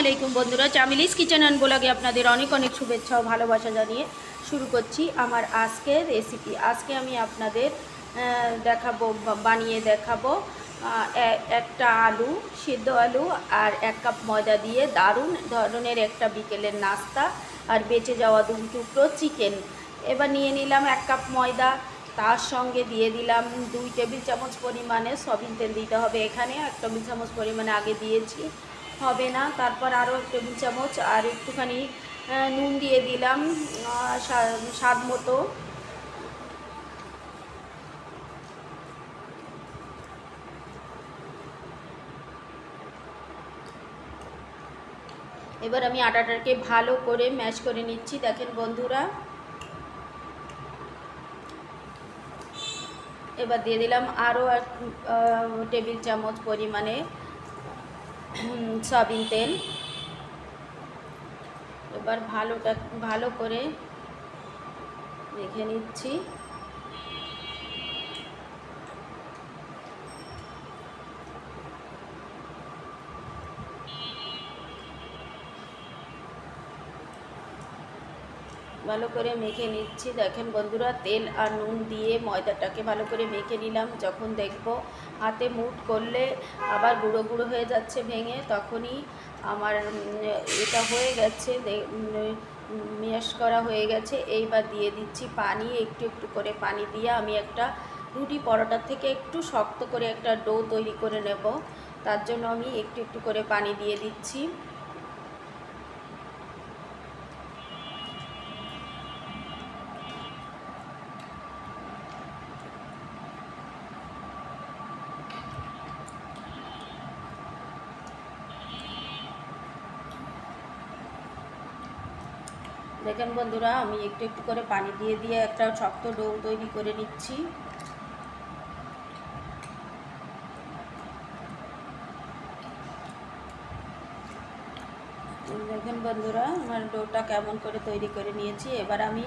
আলাইকুম বন্ধুরা, চামিলিস kitchen and ব্লগে আপনাদের অনেক অনেক শুভেচ্ছা ও ভালোবাসা জানিয়ে শুরু করছি আমার আজকের রেসিপি আজকে আমি আপনাদের দেখাবো বানিয়ে দেখাবো একটা আলু, সিদ্ধ আলু আর এক কাপ ময়দা দিয়ে দারুণ ধরনের একটা বিকেলের নাস্তা আর বেঁচে যাওয়া দু টুকরো চিকেন। এবার নিয়ে নিলাম এক কাপ ময়দা, তার সঙ্গে দিয়ে দিলাম দুই টেবিল চামচ পরিমাণে সয়াবিন তেল দিতে হবে এখানে। এক টেবিল চামচ পরিমাণে আগে দিয়েছি। হবে না। তারপর আরও টেবিল চামচ আর একটুখানি নুন দিয়ে দিলাম স্বাদ মতো। এবার আমি আটাটাকে ভালো করে ম্যাশ করে নিচ্ছি, দেখেন বন্ধুরা। এবার দিয়ে দিলাম আরও টেবিল চামচ পরিমাণে। সয়াবিন তেল। এবার ভালোটা ভালো করে রেখে নিচ্ছি। ভালো করে মেখে নিচ্ছি। দেখেন বন্ধুরা, তেল আর নুন দিয়ে ময়দাটাকে ভালো করে মেখে নিলাম। যখন দেখব হাতে মুট করলে আবার গুঁড়ো গুঁড়ো হয়ে যাচ্ছে ভেঙে, তখনই আমার এটা হয়ে গেছে মেশ করা হয়ে গেছে। এইবার দিয়ে দিচ্ছি পানি, একটু একটু করে পানি দিয়ে আমি একটা রুটি পরোটার থেকে একটু শক্ত করে একটা ডো তৈরি করে নেব। তার জন্য আমি একটু একটু করে পানি দিয়ে দিচ্ছি। দেখেন বন্ধুরা, আমি একটু একটু করে পানি দিয়ে দিয়ে একটা শক্ত ডো তৈরি করে নিচ্ছি। দেখেন বন্ধুরা, আমার ডোটা কেমন করে তৈরি করে নিয়েছি। এবার আমি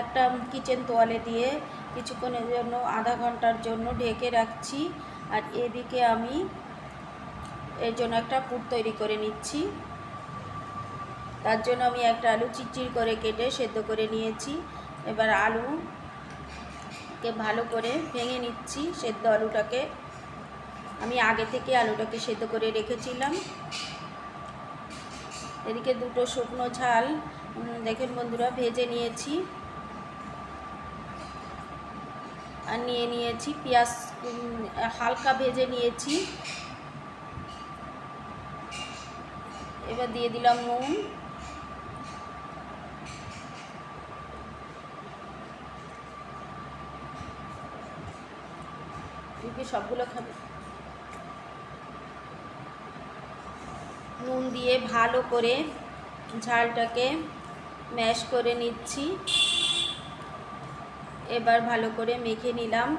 একটা কিচেন তোয়ালে দিয়ে কিছুক্ষণের জন্য, আধা ঘণ্টার জন্য ঢেকে রাখছি। আর এদিকে আমি এর জন্য একটা পুর তৈরি করে নিচ্ছি। তার জন্য আমি একটা আলু চিচির করে কেটে সেদ্ধ করে নিয়েছি। এবার আলুকে ভালো করে ভেঙে নিচ্ছি সেদ্ধ আলুটাকে। আমি আগে থেকে আলুটাকে সেদ্ধ করে রেখেছিলাম। এদিকে দুটো শুকনো ঝাল দেখেন বন্ধুরা, ভেজে নিয়েছি। আর নিয়ে নিয়েছি পেঁয়াজ হালকা ভেজে নিয়েছি। এবার দিয়ে দিলাম নুন। সবগুলো খাবে। নুন দিয়ে ভালো করে ঝালটাকে ম্যাশ করে নিচ্ছি। এবার ভালো করে মেখে নিলাম।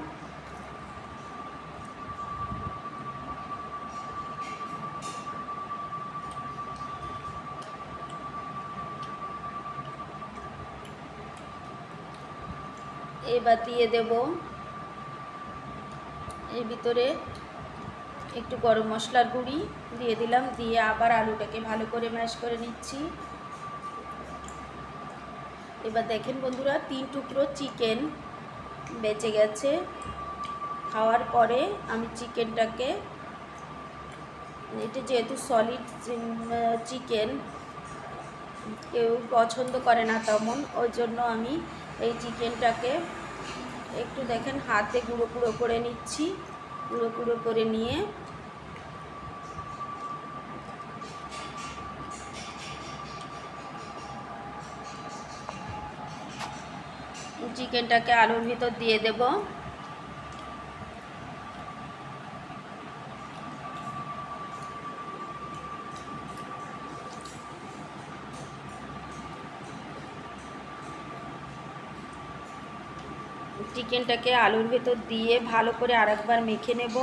এবার দিয়ে দেব এর ভিতরে একটু গরম মশলার গুঁড়ি দিয়ে দিলাম, দিয়ে আবার আলুটাকে ভালো করে ম্যাশ করে নিচ্ছি। এবার দেখেন বন্ধুরা, তিন টুকরো চিকেন বেঁচে গেছে। খাওয়ার পরে আমি চিকেনটাকে, এটা যেহেতু সলিড চিকেন, কেউ পছন্দ করে না তেমন, ওই জন্য আমি এই চিকেনটাকে একটু দেখেন, হাতে গুঁড়ো গুঁড়ো করে নিচ্ছি। গুঁড়ো গুঁড়ো করে নিয়ে চিকেনটাকে আলুর ভিতর দিয়ে দেব। চিকেনটাকে আলুর ভেতর দিয়ে ভালো করে আরেকবার মেখে নেব।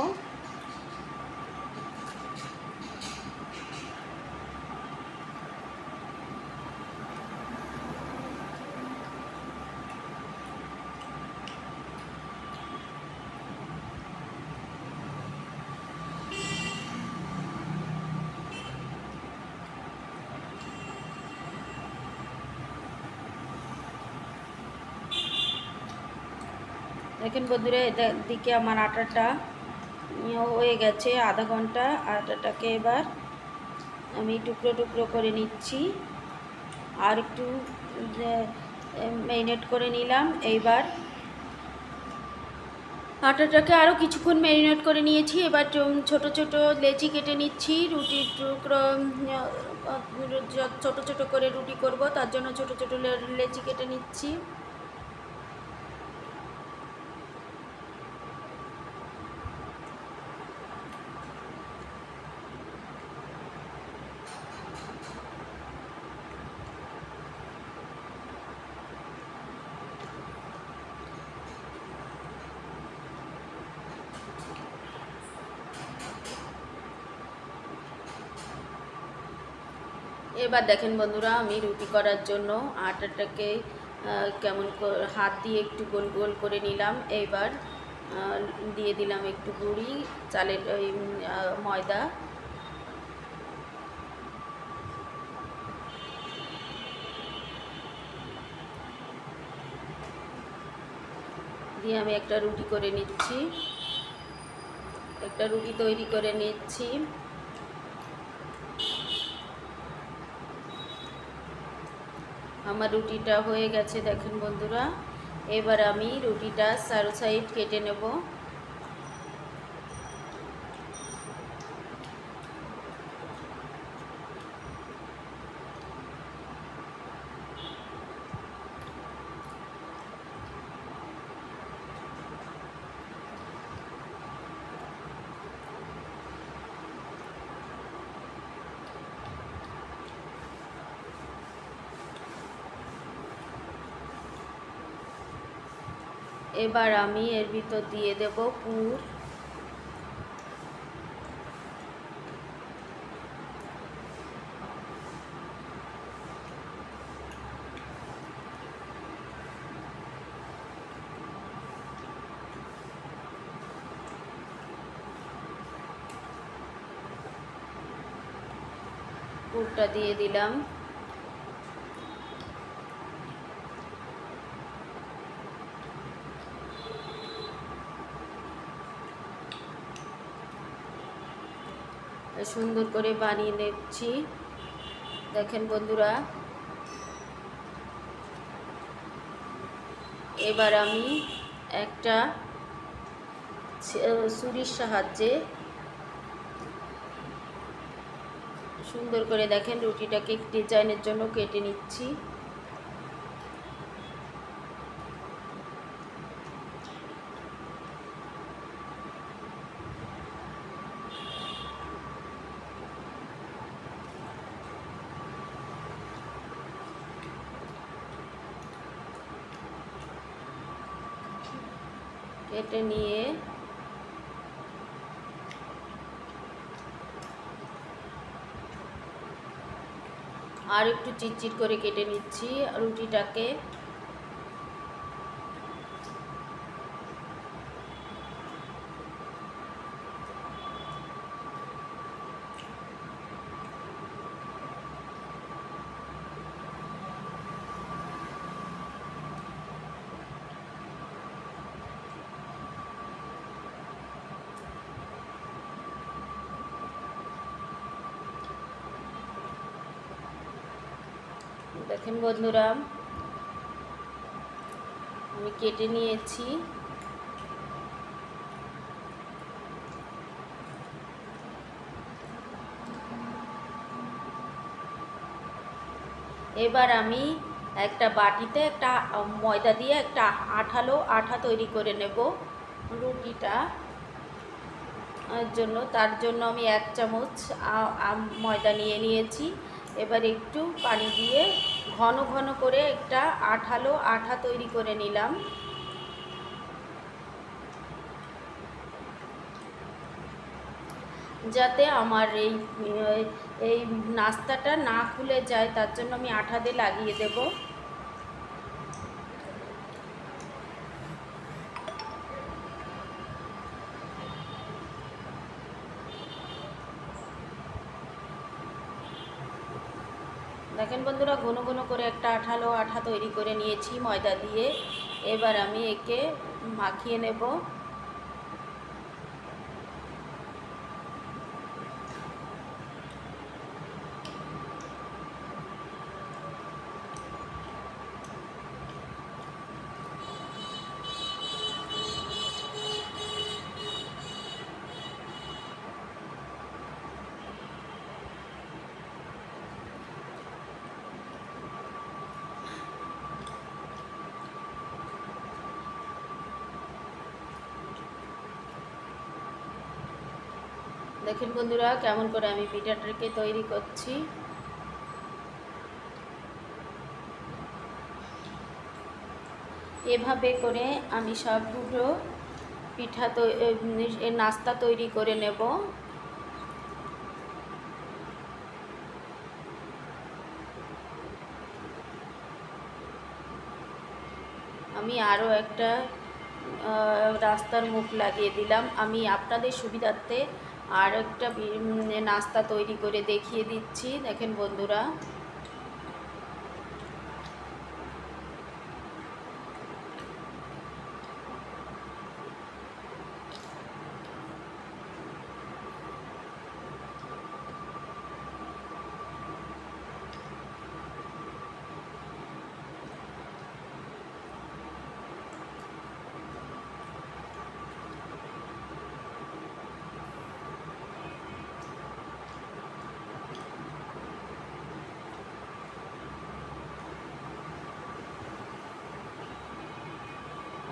দেখেন বন্ধুরা এটার দিকে আমার আটাটা হয়ে গেছে আধা ঘণ্টা। আটাটাকে এবার আমি টুকরো টুকরো করে নিচ্ছি। আর একটু ম্যারিনেট করে নিলাম। এইবার আটাটাকে আরও কিছুক্ষণ ম্যারিনেট করে নিয়েছি। এবার ছোট ছোট লেচি কেটে নিচ্ছি। রুটির টুকরো ছোট ছোট করে রুটি করব। তার জন্য ছোট ছোট লেচি কেটে নিচ্ছি। এবার দেখেন বন্ধুরা, আমি রুটি করার জন্য আটাটাকে কেমন হাত দিয়ে একটু গোল গোল করে নিলাম। এইবার দিয়ে দিলাম একটু গুঁড়ি, চালের, ওই ময়দা। দিয়ে আমি একটা রুটি করে নিচ্ছি। একটা রুটি তৈরি করে নিচ্ছি। আমার রুটিটা হয়ে গেছে দেখেন বন্ধুরা। এবার আমি রুটিটা সারো সাইড কেটে নেব। এবার আমি এর ভিতর দিয়ে দেব পুর। পুরটা দিয়ে দিলাম। সুন্দর করে বানিয়ে নিচ্ছি। দেখেন বন্ধুরা। এবার আমি একটা ছুরির সাহায্যে সুন্দর করে দেখেন রুটিটাকে ডিজাইনের জন্য কেটে নিচ্ছি। কেটে নিয়ে আর একটু চিটচিট করে কেটে নিচ্ছি রুটিটাকে। দেখেন বন্ধুরা, আমি কেটে নিয়েছি। এবার আমি একটা বাটিতে একটা ময়দা দিয়ে একটা আঠালো আঠা তৈরি করে নেব রুটিটা। জন্য, তার জন্য আমি এক চামচ ময়দা নিয়ে নিয়েছি। এবার একটু পানি দিয়ে ঘন ঘন করে একটা আঠালো আঠা তৈরি করে নিলাম। যাতে আমার এই এই নাস্তাটা না খুলে যায়, তার জন্য আমি আঠা দিয়ে লাগিয়ে দেবো দেখেন বন্ধুরা, ঘন ঘন করে একটা আঠালো আঠা তৈরি করে নিয়েছি, ময়দা দিয়ে। এবার আমি একে মাখিয়ে নেব। দেখেন বন্ধুরা, কেমন করে আমি পিঠাটাকে তৈরি করছি। এভাবে করে আমি সবগুলো পিঠা নাস্তা তৈরি করে নেব। আমি আরও একটা রাস্তার মুখ লাগিয়ে দিলাম। আমি আপনাদের সুবিধার্থে আর একটা নাস্তা তৈরি করে দেখিয়ে দিচ্ছি। দেখেন বন্ধুরা।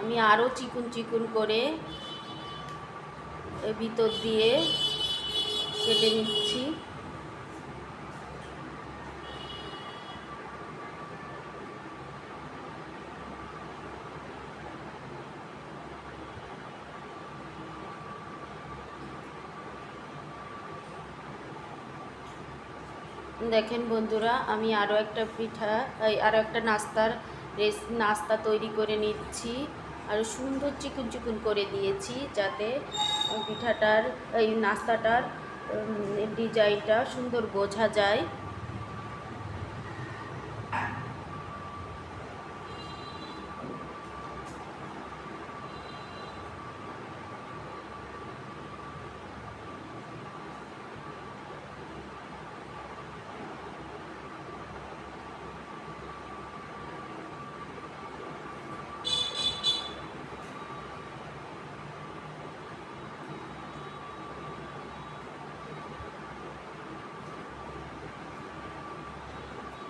আমি আরও চিকুন চিকুন করে ভিতর দিয়ে কেটে নিচ্ছি। দেখেন বন্ধুরা, আমি আরও একটা পিঠা আরও একটা নাস্তার রেস, নাস্তা তৈরি করে নিচ্ছি। আরও সুন্দর চিকুন চিকুন করে দিয়েছি যাতে পিঠাটার এই নাস্তাটার ডিজাইনটা সুন্দর বোঝা যায়।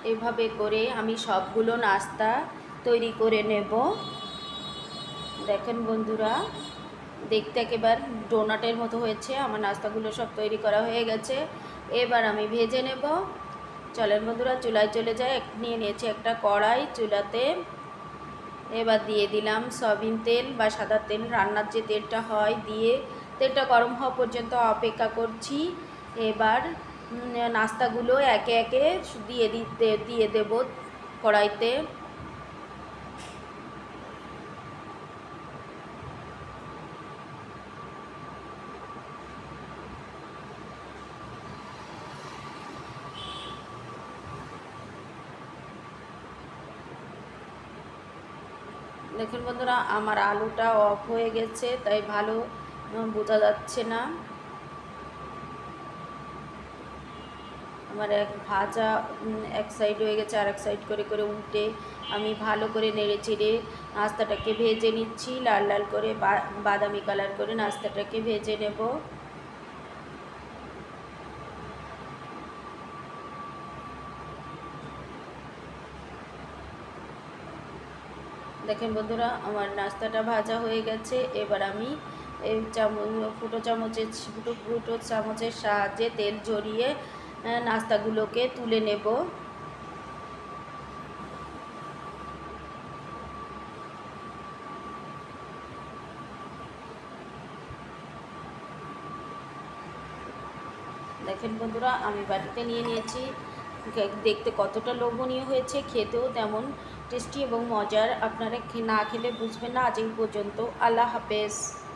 এভাবে করে আমি সবগুলো নাস্তা তৈরি করে নেব। দেখেন বন্ধুরা, দেখতে একেবারে ডোনাটের মতো হয়েছে। আমার নাস্তাগুলো সব তৈরি করা হয়ে গেছে। এবার আমি ভেজে নেব। চলেন বন্ধুরা, চুলায় চলে যায় এক- নিয়ে নিয়েছি একটা কড়াই চুলাতে। এবার দিয়ে দিলাম সয়াবিন তেল বা সাদা তেল। রান্নার যে তেলটা হয়, দিয়ে তেলটা গরম হওয়া পর্যন্ত অপেক্ষা করছি। এবার নাস্তাগুলো একে একে দিয়ে দিতে, দিয়ে দেব কড়াইতে। দেখুন বন্ধুরা, আমার আলুটা অফ হয়ে গেছে, তাই ভালো বোঝা যাচ্ছে না। আমার এক ভাজা এক সাইড হয়ে গেছে আর এক সাইড করে করে উল্টে আমি ভালো করে নেড়ে চেড়ে নাস্তাটাকে ভেজে নিচ্ছি। লাল লাল করে বাদামি কালার করে নাস্তাটাকে ভেজে নেব। দেখেন বন্ধুরা, আমার নাস্তাটা ভাজা হয়ে গেছে। এবার আমি এই চামচ, ফুটো চামচের, ফুটো ফুটো চামচের সাহায্যে তেল ঝরিয়ে নাস্তাগুলোকে তুলে নেব। দেখেন বন্ধুরা, আমি বাটিতে নিয়ে নিয়েছি। দেখতে কতটা লোভনীয় হয়েছে, খেতেও তেমন টেস্টি এবং মজার। আপনারা না খেলে বুঝবেন না। আজ পর্যন্ত। আল্লাহ হাফেজ।